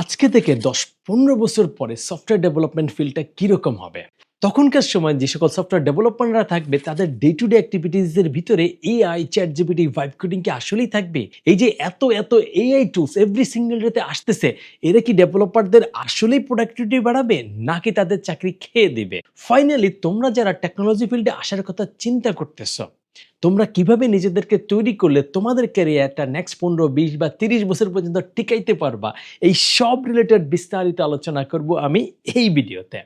আজকে থেকে দশ পনেরো বছর পরে সফটওয়্যার ডেভেলপমেন্ট ফিল্ডটা কীরকম হবে? তখনকার সময় যে সকল সফটওয়্যার ডেভেলপাররা থাকবে, তাদের ডে টু ডে অ্যাক্টিভিটিসের ভিতরে AI chat GPT vibe coding কি আসলেই থাকবে? এই যে এত এত এআই টুলস এভরি সিঙ্গেল ডেতে আসতেছে, এরা কি ডেভেলপারদের আসলেই প্রোডাক্টিভিটি বাড়াবে, নাকি তাদের চাকরি খেয়ে দেবে? ফাইনালি তোমরা যারা টেকনোলজি ফিল্ডে আসার কথা চিন্তা করতেছো তোমরা কীভাবে নিজেদেরকে তৈরি করলে তোমাদের ক্যারিয়ারটা নেক্সট পনেরো, বিশ বা তিরিশ বছর পর্যন্ত টিকাইতে পারবা? এই সব রিলেটেড বিস্তারিত আলোচনা করব আমি এই ভিডিওতে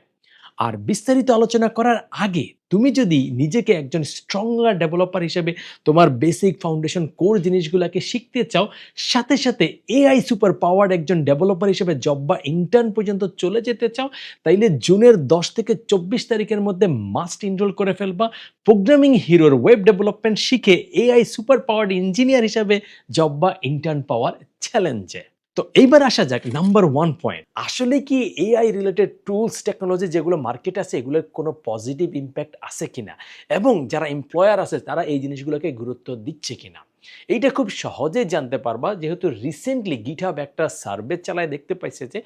আর বিস্তারিত আলোচনা করার আগে তুমি যদি নিজেকে একজন স্ট্রঙ্গার ডেভেলপার হিসেবে তোমার বেসিক ফাউন্ডেশন কোর জিনিসগুলোকে শিখতে চাও, সাথে সাথে এআই সুপার পাওয়ার একজন ডেভেলপার হিসেবে জব বা ইন্টার্ন পর্যন্ত চলে যেতে চাও, তাইলে জুনের দশ থেকে চব্বিশ তারিখের মধ্যে মাস্ট ইনরোল করে ফেলবা। প্রোগ্রামিং হিরোর ওয়েব ডেভেলপমেন্ট শিখে এআই সুপার পাওয়ার্ড ইঞ্জিনিয়ার হিসাবে জব বা ইন্টার্ন পাওয়ার চ্যালেঞ্জে তো এইবার আসা যাক নাম্বার ওয়ান পয়েন্ট আসলে কি এআই রিলেটেড টুলস টেকনোলজি যেগুলো মার্কেট আছে, এগুলোর কোনো পজিটিভ ইম্প্যাক্ট আছে কিনা? এবং যারা এমপ্লয়ার আছে, তারা এই জিনিসগুলোকে গুরুত্ব দিচ্ছে কিনা? এইটা খুব সহজে জানতে পারবা, যেহেতু রিসেন্টলি গিটহাব একটা সার্ভে চালায় দেখতে পাইছে যে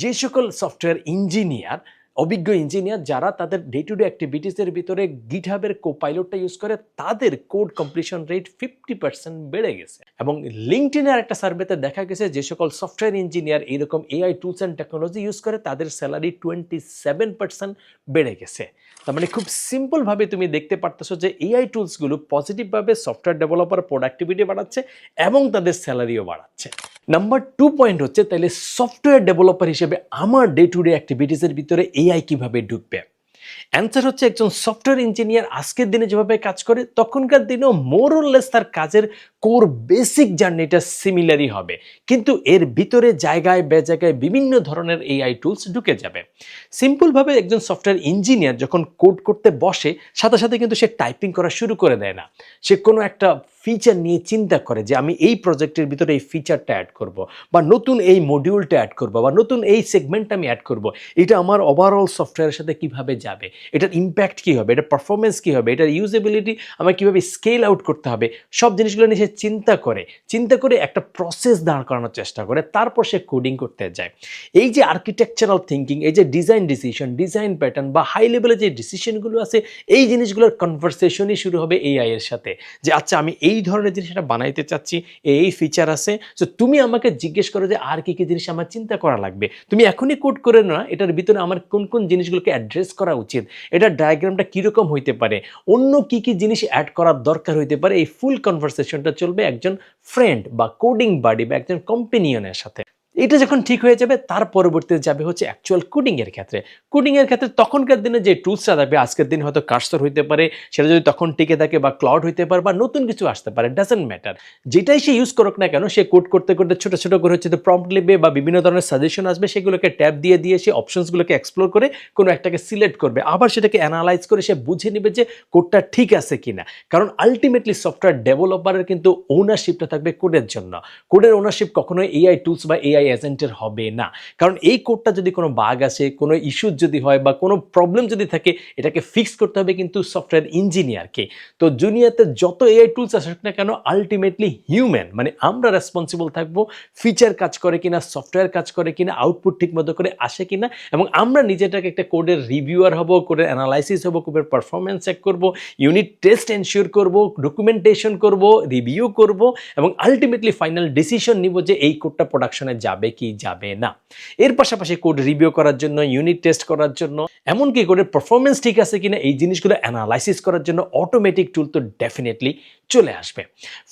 যে সকল সফটওয়্যার ইঞ্জিনিয়ার অভিজ্ঞ ইঞ্জিনিয়ার যারা তাদের ডে টু ডে অ্যাক্টিভিটিসের ভিতরে গিটহাবের কো পাইলটটা ইউজ করে, তাদের code completion rate fifty percent বেড়ে গেছে। এবং লিঙ্কটিনের একটা সার্ভেতে দেখা গেছে যে সকল সফটওয়্যার ইঞ্জিনিয়ার এরকম AI tools and technology use করে, তাদের স্যালারি টোয়েন্টি সেভেন পার্সেন্ট বেড়ে গেছে। তার মানে খুব সিম্পলভাবে তুমি দেখতে পারতেছো যে এআই টুলসগুলো পজিটিভভাবে সফটওয়্যার ডেভেলপার প্রোডাক্টিভিটি বাড়াচ্ছে এবং তাদের স্যালারিও বাড়াচ্ছে। নাম্বার টু পয়েন্ট হচ্ছে তাহলে সফটওয়্যার ডেভেলপার হিসেবে আমার ডে টু ডে অ্যাক্টিভিটিসের ভিতরে এআই কীভাবে ঢুকবে? অ্যান্সার হচ্ছে একজন সফটওয়্যার ইঞ্জিনিয়ার আজকের দিনে যেভাবে কাজ করে, তখনকার দিনেও মোরলেস তার কাজের কোর বেসিক জার্নিটা সিমিলারই হবে। কিন্তু এর ভিতরে জায়গায় বে জায়গায় বিভিন্ন ধরনের এআই টুলস ঢুকে যাবে। সিম্পলভাবে একজন সফটওয়্যার ইঞ্জিনিয়ার যখন কোড করতে বসে, সাথে সাথে কিন্তু সে টাইপিং করা শুরু করে দেয় না। সে কোনো একটা ফিচার নিয়ে চিন্তা করে যে আমি এই প্রজেক্টের ভিতরে এই ফিচারটা অ্যাড করব বা নতুন এই মডিউলটা অ্যাড করব বা নতুন এই সেগমেন্টটা আমি অ্যাড করব, এটা আমার ওভারঅল সফটওয়্যারের সাথে কীভাবে যাবে, এটার ইম্প্যাক্ট কী হবে, এটার পারফরমেন্স কী হবে, এটার ইউজেবিলিটি আমার কীভাবে স্কেল আউট করতে হবে, সব জিনিসগুলো নিয়ে সে চিন্তা করে চিন্তা করে একটা প্রসেস দাঁড় করানোর চেষ্টা করে, তারপর সে কোডিং করতে যায়। এই যে আর্কিটেকচারাল থিঙ্কিং এই যে ডিজাইন ডিসিশন ডিজাইন প্যাটার্ন বা হাই লেভেলের যে ডিসিশনগুলো আছে, এই জিনিসগুলোর কনভারসেশনই শুরু হবে এআই এর সাথে যে আচ্ছা আমি এই ধরনের জিনিস এটা বানাইতে চাচ্ছি, এই ফিচার আছে। সো তুমি আমাকে জিজ্ঞেস করো যে আর কি কি জিনিস আমার চিন্তা করা লাগবে। তুমি এখনই কোড করে না এটার ভিতরে আমার কোন কোন জিনিসগুলোকে অ্যাড্রেস করা উচিত এটার ডায়াগ্রামটা কীরকম হইতে পারে, অন্য কি কি জিনিস অ্যাড করার দরকার হইতে পারে, এই ফুল কনভারসেশনটা চলবে একজন ফ্রেন্ড বা কোডিং বাডি বা একজন কম্পেনিয়নের সাথে। এটা যখন ঠিক হয়ে যাবে, তার পরবর্তীতে যাবে হচ্ছে অ্যাকচুয়াল কোডিং এর ক্ষেত্রে। কোডিং এর ক্ষেত্রে তখনকার দিনে যে টুলসটা থাকবে, আজকের দিন হয়তো কার্সর হইতে পারে, সেটা যদি তখন টিকে থাকে বা ক্লাউড হইতে পারে বা নতুন কিছু আসতে পারে ডাজেন্ট ম্যাটার যেটাই সে ইউজ করুক না কেন, সে কোড করতে করতে ছোট ছোট করে হচ্ছে প্রম্পট লিখবে বা বিভিন্ন ধরনের সাজেশন আসবে, সেগুলোকে ট্যাব দিয়ে দিয়ে সে অপশনসগুলোকে এক্সপ্লোর করে কোনো একটাকে সিলেক্ট করবে। আবার সেটাকে অ্যানালাইজ করে সে বুঝে নেবে যে কোডটা ঠিক আছে কিনা। কারণ আলটিমেটলি সফটওয়্যার ডেভেলপারের কিন্তু ওনারশিপটা থাকবে কোডের জন্য। কোডের ওনারশিপ কখনোই এআই টুলস বা এআই এজেন্টের হবে না। কারণ এই কোডটা যদি কোনো বাগ আসে, কোনো ইস্যু যদি হয় বা কোনো প্রবলেম যদি থাকে, এটাকে ফিক্স করতে হবে কিন্তু সফটওয়্যার ইঞ্জিনিয়ারকে তো জুনিয়াতে যত এআই টুলস আসুক না কেন আলটিমেটলি হিউম্যান মানে আমরা রেসপন্সিবল থাকব ফিচার কাজ করে কিনা সফটওয়্যার কাজ করে কিনা আউটপুট ঠিক মতো করে আসে কিনা, এবং আমরা নিজেটাকে একটা কোডের রিভিউয়ার হব কোডের অ্যানালাইসিস হব কোডের পারফরমেন্স চেক করব ইউনিট টেস্ট এনশিওর করব ডকুমেন্টেশন করব রিভিউ করব, এবং আলটিমেটলি ফাইনাল ডিসিশন নিব যে এই কোডটা প্রোডাকশনে যাবে কি যাবে না। এর পাশাপাশি কোড রিভিউ করার জন্য ইউনিট টেস্ট করার জন্য, এমনকি কোডের পারফরমেন্স ঠিক আছে কিনা এই জিনিসগুলো অ্যানালাইসিস করার জন্য অটোমেটিক টুল তো ডেফিনেটলি চলে আসবে।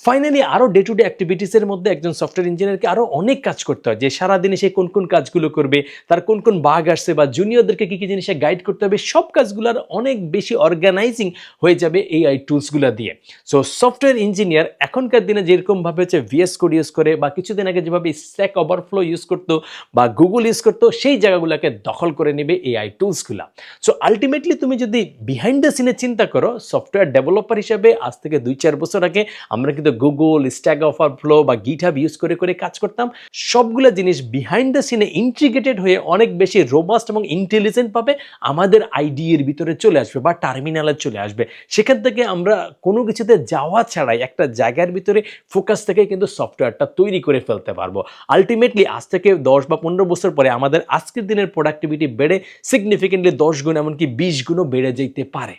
ফাইনালি আরও ডে টু ডে অ্যাক্টিভিটিসের মধ্যে একজন সফটওয়্যার ইঞ্জিনিয়ারকে আরও অনেক কাজ করতে হয়, যে সারাদিনে সে কোন কোন কাজগুলো করবে, তার কোন কোন বাগ আসছে বা জুনিয়রদেরকে কী কী জিনিসে গাইড করতে হবে, সব কাজগুলোর অনেক বেশি অর্গানাইজিং হয়ে যাবে এই আই টুলসগুলো দিয়ে। সো সফটওয়্যার ইঞ্জিনিয়ার এখনকার দিনে যেরকমভাবে হচ্ছে ভিএস কোড ইউজ করে বা কিছুদিন আগে যেভাবে স্ট্যাক ওভারফ্লো ইউজ করতো বা গুগল ইউজ করতো, সেই জায়গাগুলোকে দখল করে নেবে এআই টুলসগুলো সো আলটিমেটলি তুমি যদি বিহাইন্ড দ্য সিনে চিন্তা করো সফটওয়্যার ডেভেলপার হিসেবে আজ থেকে দুই চার বছর আগে আমরা কিন্তু গুগল স্ট্যাক অফার ফ্লো বা গিটহাব ইউজ করে করে কাজ করতাম। সবগুলো জিনিস বিহাইন্ড দ্য সিনে ইন্টিগ্রেটেড হয়ে অনেক বেশি রোবাস্ট এবং ইন্টেলিজেন্ট পাবে, আমাদের আইডি এর ভিতরে চলে আসবে বা টার্মিনালে চলে আসবে। সেখান থেকে আমরা কোনো কিছুতে যাওয়া ছাড়াই একটা জায়গার ভিতরে ফোকাস থেকে কিন্তু সফটওয়্যারটা তৈরি করে ফেলতে পারব। আলটিমেটলি আলটিমেটলি আজ থেকে দশ বা পনেরো বছর পরে আমাদের আজকের দিনের প্রোডাক্টিভিটি বেড়ে সিগনিফিকেন্টলি দশ গুণ এমনকি বিশ গুণও বেড়ে যেতে পারে।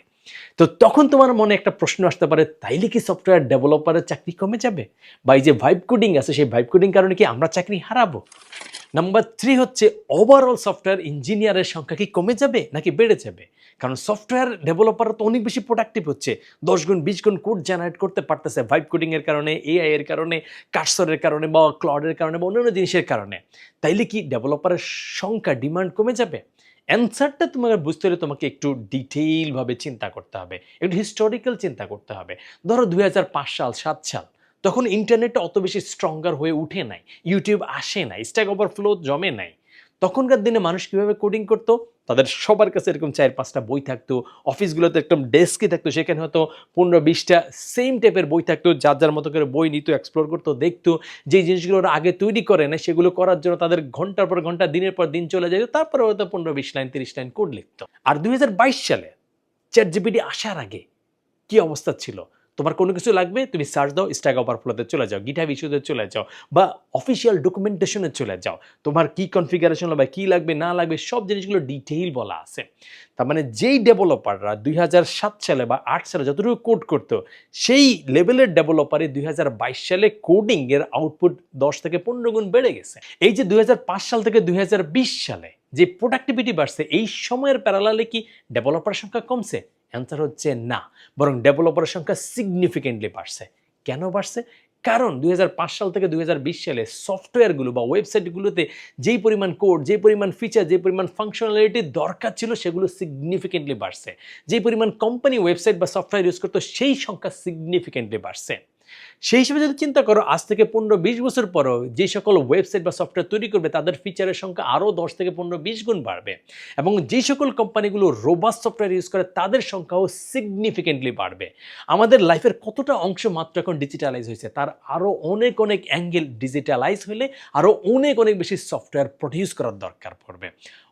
তো তখন তোমার মনে একটা প্রশ্ন আসতে পারে, তাইলে কি সফটওয়্যার ডেভেলপারের চাকরি কমে যাবে? বা এই যে ভাইব কোডিং আছে, সেই ভাইব কোডিং কারণে কি আমরা চাকরি হারাবো? নাম্বার থ্রি হচ্ছে ওভারঅল সফটওয়্যার ইঞ্জিনিয়ারের সংখ্যা কি কমে যাবে নাকি বেড়ে যাবে? কারণ সফটওয়্যার ডেভেলপার তো অনেক বেশি প্রোডাক্টিভ হচ্ছে। দশ গুণ, বিশ গুণ কোড জেনারেট করতে পারতেছে ভাইব কোডিংয়ের কারণে এআই এর কারণে কাটসরের কারণে বা ক্লডের কারণে বা অন্যান্য জিনিসের কারণে। তাইলে কি ডেভেলপারের সংখ্যা ডিমান্ড কমে যাবে? অ্যান্সারটা তোমাকে বুঝতে হলে তোমাকে একটু ডিটেইলভাবে চিন্তা করতে হবে। একটু হিস্টোরিক্যাল চিন্তা করতে হবে। ধরো দুই হাজার পাঁচ সাল, সাত সাল। তখন ইন্টারনেটটা অত বেশি স্ট্রঙ্গার হয়ে উঠে নাই ইউটিউব আসে নাই স্ট্যাক ওভারফ্লো জমে নাই। তখনকার দিনে মানুষ কীভাবে কোডিং করতো? তাদের সবার কাছে এরকম চার পাঁচটা বই থাকতো অফিসগুলোতে একদম ডেস্কই থাকতো, সেখানে হয়তো পনেরো বিশটা সেম টাইপের বই থাকতো, যার যার মতো করে বই নিত এক্সপ্লোর করতো, দেখতো যে জিনিসগুলো ওরা আগে তৈরি করে না সেগুলো করার জন্য তাদের ঘণ্টার পর ঘণ্টা, দিনের পর দিন চলে যেত তারপরে হয়তো পনেরো বিশ লাইন, তিরিশ লাইন কোড লিখতো। আর দুই হাজার বাইশ সালে চ্যাট জিপিটি আসার আগে কি অবস্থা ছিল? তোমার কোনো কিছু লাগবে, তুমি সার্চ দাও স্ট্যাক ওভারফ্লোতে চলে যাও গিটহাব ইস্যুতে চলে যাও, বা অফিসিয়াল ডকুমেন্টেশনে চলে যাও, তোমার কি কনফিগারেশন লাগবে কি লাগবে, না লাগবে, সব জিনিসগুলো ডিটেইল বলা আছে। তার মানে যেই ডেভেলপাররা দুই হাজার সাত সালে বা আট সালে যতটুকু কোড করতো, সেই লেভেলের ডেভেলপারে দুই হাজার বাইশ সালে কোডিং এর আউটপুট দশ থেকে পনেরো গুণ বেড়ে গেছে। এই যে দুই হাজার পাঁচ সাল থেকে দুই হাজার বিশ সালে যে প্রোডাক্টিভিটি বাড়ছে, এই সময়ের প্যারালালে কি ডেভেলপার সংখ্যা কমছে? অ্যান্সার হচ্ছে না। বরং ডেভেলপারের সংখ্যা সিগনিফিকেন্টলি বাড়ছে। কেন বাড়ছে? কারণ দু হাজার পাঁচ সাল থেকে দুই হাজার বিশ সালে সফটওয়্যারগুলো বা ওয়েবসাইটগুলোতে যেই পরিমাণ কোড যে পরিমাণ ফিচার যে পরিমাণ ফাংশনালিটি দরকার ছিল, সেগুলো সিগনিফিকেন্টলি বাড়ছে। যেই পরিমাণ কোম্পানি ওয়েবসাইট বা সফটওয়্যার ইউজ করতো, সেই সংখ্যা সিগনিফিকেন্টলি বাড়ছে। সেই হিসেবে যদি চিন্তা করো, আজ থেকে পনেরো বিশ বছর পরও যে সকল ওয়েবসাইট বা সফটওয়্যার তৈরি করবে, তাদের ফিচারের সংখ্যা আরও দশ থেকে পনেরো বিশ গুণ বাড়বে। এবং যে সকল কোম্পানিগুলো রোবাস সফটওয়্যার ইউজ করে, তাদের সংখ্যাও সিগনিফিকেন্টলি বাড়বে। আমাদের লাইফের কতটা অংশ মাত্র এখন ডিজিটালাইজ হয়েছে, তার আরও অনেক অনেক অ্যাঙ্গেল ডিজিটালাইজ হলে আরও অনেক অনেক বেশি সফটওয়্যার প্রডিউস করার দরকার পড়বে।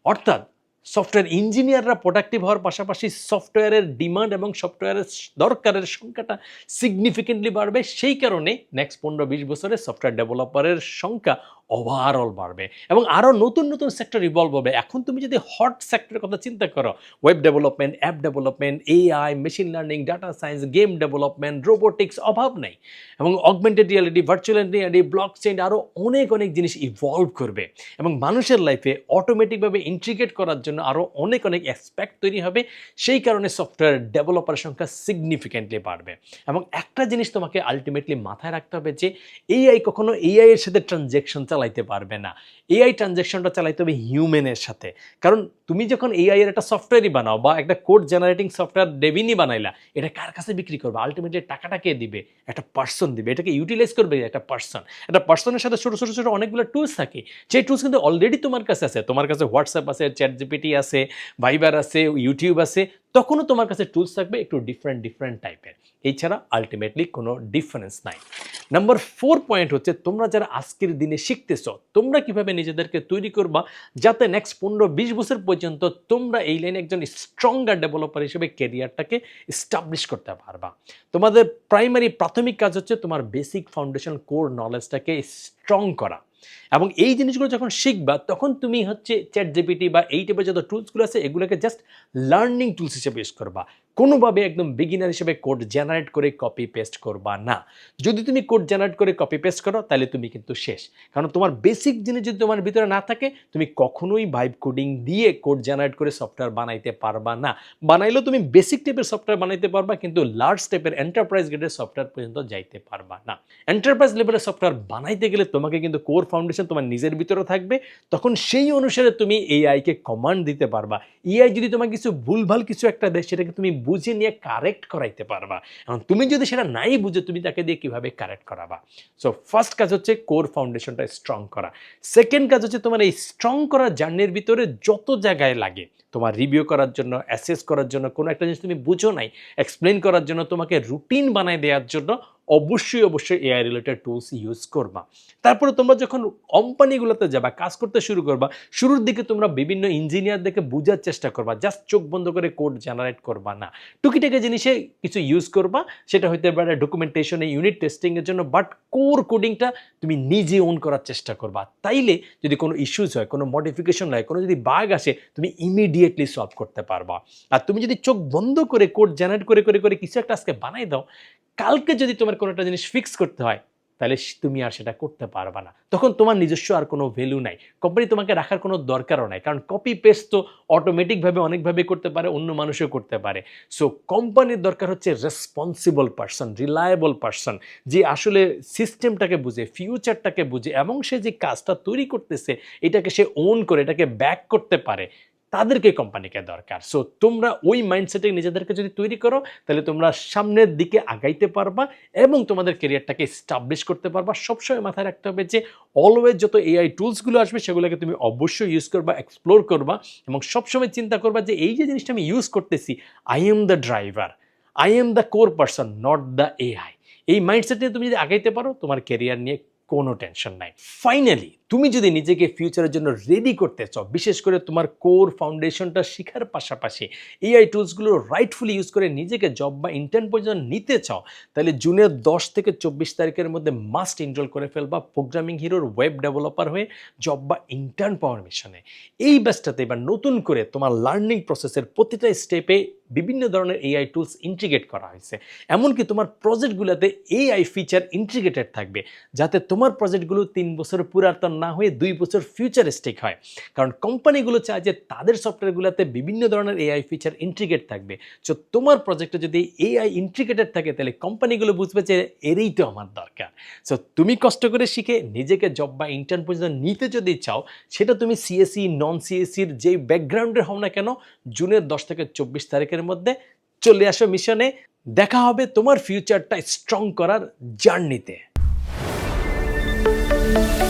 অর্থাৎ সফটওয়্যার ইঞ্জিনিয়াররা প্রোডাক্টিভ হওয়ার পাশাপাশি সফটওয়্যারের ডিমান্ড এবং সফটওয়্যারের দরকারের সংখ্যাটা সিগনিফিকেন্টলি বাড়বে। সেই কারণে নেক্সট পনেরো বিশ বছরে সফটওয়্যার ডেভেলপারের সংখ্যা ওভারঅল বাড়বে এবং আরও নতুন নতুন সেক্টর ইভলভ হবে। এখন তুমি যদি হট সেক্টরের কথা চিন্তা করো web development app development AI machine learning data science game development robotics অভাব নেই। এবং augmented reality virtual reality blockchain আরও অনেক অনেক জিনিস ইভলভ করবে। এবং মানুষের লাইফে অটোমেটিকভাবে ইন্ট্রিগেট করার জন্য আরও অনেক অনেক অ্যাসপেক্ট তৈরি হবে। সেই কারণে সফটওয়্যার ডেভেলপারের সংখ্যা সিগনিফিকেন্টলি বাড়বে। এবং একটা জিনিস তোমাকে আলটিমেটলি মাথায় রাখতে হবে যে এআই কখনো এআই এর সাথে ট্রানজ্যাকশন চালাইতে পারবে না। এআই ট্রানজ্যাকশনটা চালাইতে হবে হিউম্যানের সাথে। কারণ তুমি যখন এআই এর একটা সফটওয়্যারই বানাও বা একটা কোড জেনারেটিং সফটওয়্যার ডেভিনি বানাইলা, এটা কার কাছে বিক্রি করবে? আলটিমেটলি টাকাটা কে দিবে? একটা পার্সন দিবে। এটাকে ইউটিলাইজ করবে একটা পার্সন একটা পার্সনের সাথে ছোটো ছোটো ছোটো অনেকগুলো টুলস থাকে। সেই টুলস কিন্তু অলরেডি তোমার কাছে আছে। তোমার কাছে হোয়াটসঅ্যাপ আছে চ্যাট জিপিটি আছে ভাইবার আছে ইউটিউব আছে। তখনও তোমার কাছে টুলস থাকবে একটু ডিফারেন্ট ডিফারেন্ট টাইপের এছাড়া আলটিমেটলি কোনো ডিফারেন্স নাই। নাম্বার ফোর পয়েন্ট হচ্ছে, তোমরা যারা আজকের দিনে শিখতেছ, তোমরা কীভাবে নিজেদেরকে তৈরি করবা যাতে নেক্সট পনেরো, বিশ বছর পর্যন্ত তোমরা এই লাইনে একজন স্ট্রঙ্গার ডেভেলপার হিসেবে কেরিয়ারটাকে স্টাবলিশ করতে পারবা। তোমাদের প্রাইমারি প্রাথমিক কাজ হচ্ছে তোমার বেসিক ফাউন্ডেশন কোর নলেজটাকে স্ট্রং করা। এবং এই জিনিসগুলো যখন শিখবা, তখন তুমি হচ্ছে চ্যাট জিপিটি বা এই টাইপের যত টুলসগুলো আছে, এগুলোকে জাস্ট লার্নিং টুলস হিসেবে ইউজ করবা। কোনোভাবে একদম বিগিনার হিসেবে কোড জেনারেট করে কপি পেস্ট করবা না। যদি তুমি কোড জেনারেট করে কপি পেস্ট করো, তাহলে তুমি কিন্তু শেষ। কারণ তোমার বেসিক জিনিস যদি তোমার ভিতরে না থাকে, তুমি কখনোই ভাইব কোডিং দিয়ে কোড জেনারেট করে সফটওয়্যার বানাইতে পারবা না। বানাইলেও তুমি বেসিক টাইপের সফটওয়্যার বানাইতে পারবা, কিন্তু লার্জ টাইপের এন্টারপ্রাইজ গ্রেডের সফটওয়্যার পর্যন্ত যাইতে পারবা না। এন্টারপ্রাইজ লেভেলের সফটওয়্যার বানাইতে গেলে তোমাকে কিন্তু কোর ফাউন্ডেশন তোমার নিজের ভিতরে থাকবে। তখন সেই অনুসারে তুমি এআইকে কমান্ড দিতে পারবা। এআই যদি তোমাকে কিছু ভুলভাল কিছু একটা দেয়, সেটাকে তুমি বুঝে নিয়ে কারেক্ট করাইতে পারবা। এখন তুমি যদি সেটা নাই বুঝে, তুমি তাকে দিয়ে কীভাবে কারেক্ট করাবা? সো ফার্স্ট কাজ হচ্ছে কোর ফাউন্ডেশনটা স্ট্রং করা। সেকেন্ড কাজ হচ্ছে তোমার এই স্ট্রং করা জার্নির ভিতরে যত জায়গায় লাগে, তোমার রিভিউ করার জন্য অ্যাসেস করার জন্য, কোনো একটা জিনিস তুমি বুঝো নাই এক্সপ্লেন করার জন্য, তোমাকে রুটিন বানায় দেওয়ার জন্য অবশ্যই অবশ্যই এআই রিলেটেড টুলস ইউজ করবা। তারপরে তোমরা যখন কোম্পানিগুলোতে যাবা, কাজ করতে শুরু করবা, শুরুর দিকে তোমরা বিভিন্ন ইঞ্জিনিয়ার দেখে বোঝার চেষ্টা করবা জাস্ট চোখ বন্ধ করে কোড জেনারেট করবা না। টুকিটাকি জিনিসে কিছু ইউজ করবা, সেটা হইতে পারে ডকুমেন্টেশনে ইউনিট টেস্টিংয়ের জন্য বাট কোর কোডিংটা তুমি নিজে ওন করার চেষ্টা করবা। তাইলে যদি কোনো ইস্যুস হয়, কোনো মডিফিকেশন হয়, কোনো যদি বাগ আসে, তুমি ইমিডিয়েটলি সলভ করতে পারবা। আর তুমি যদি চোখ বন্ধ করে কোড জেনারেট করে করে করে কিছু একটা আজকে বানাই দাও কালকে যদি তোমার কোনো একটা জিনিস ফিক্স করতে হয়, তাহলে তুমি আর সেটা করতে পারবা না। তখন তোমার নিজস্ব আর কোনো ভ্যালু নাই। কোম্পানি তোমাকে রাখার কোনো দরকারও নাই। কারণ কপি পেস্ট তো অটোমেটিকভাবে অনেকভাবে করতে পারে, অন্য মানুষও করতে পারে। সো কোম্পানির দরকার হচ্ছে রেসপন্সিবল পার্সন রিলায়েবল পার্সন যে আসলে সিস্টেমটাকে বুঝে ফিউচারটাকে বুঝে, এবং সে যে কাজটা তৈরি করতেছে, এটাকে সে ওন করে, এটাকে ব্যাক করতে পারে। তাদেরকে কোম্পানিকে দরকার। সো তোমরা ওই মাইন্ডসেটে নিজেদেরকে যদি তৈরি করো, তাহলে তোমরা সামনের দিকে আগাইতে পারবা এবং তোমাদের কেরিয়ারটাকে স্টাবলিশ করতে পারবা। সবসময় মাথায় রাখতে হবে যে অলওয়েজ যত এআই টুলসগুলো আসবে, সেগুলোকে তুমি অবশ্যই ইউজ করবা এক্সপ্লোর করবা এবং সবসময় চিন্তা করবা যে, এই যে জিনিসটা আমি ইউজ করতেছি I am the driver I am the core person not the AI এই মাইন্ডসেট নিয়ে তুমি যদি আগাইতে পারো, তোমার কেরিয়ার নিয়ে কোনো টেনশন নাই। ফাইনালি তুমি যদি নিজেকে ফিউচারের জন্য রেডি করতে চাও, বিশেষ করে তোমার কোর ফাউন্ডেশনটা শেখার পাশাপাশি এআই টুলসগুলো রাইটফুলি ইউজ করে নিজেকে জব বা ইন্টার্ন পর্যন্ত নিতে চাও, তাহলে জুনের দশ থেকে চব্বিশ তারিখের মধ্যে মাস্ট ইনরোল করে ফেলবা প্রোগ্রামিং হিরোর ওয়েব ডেভেলপার হয়ে জব বা ইন্টার্ন পাওয়ার মিশনে এই ব্যাচটাতে এবার নতুন করে তোমার লার্নিং প্রসেসের প্রতিটা স্টেপে বিভিন্ন ধরনের এআই টুলস ইন্টিগ্রেট করা হয়েছে। এমনকি তোমার প্রজেক্টগুলোতে এআই ফিচার ইন্টিগ্রেটেড থাকবে, যাতে তোমার প্রজেক্টগুলো তিন বছর পুরাতন না হয়ে দুই বছর ফিউচারিস্টিক হয়। কারণ কোম্পানিগুলো চায় যে তাদের সফটওয়্যারগুলোতে বিভিন্ন ধরনের এআই ফিচার ইন্টিগ্রেট থাকবে। সো তোমার প্রজেক্টে যদি এআই ইন্টিগ্রেটেড থাকে, তাহলে কোম্পানিগুলো বুঝবে যে এরই তো আমার দরকার। সো তুমি কষ্ট করে শিখে নিজেকে জব বা ইন্টার্ন পর্যন্ত নিতে যদি চাও, সেটা তুমি সিএসসি নন সিএসসির যেই ব্যাকগ্রাউন্ডের হও না কেন, জুনের দশ থেকে চব্বিশ তারিখের মধ্যে চলে আসো মিশনে দেখা হবে তোমার ফিউচারটা স্ট্রং করার জার্নিতে Bye.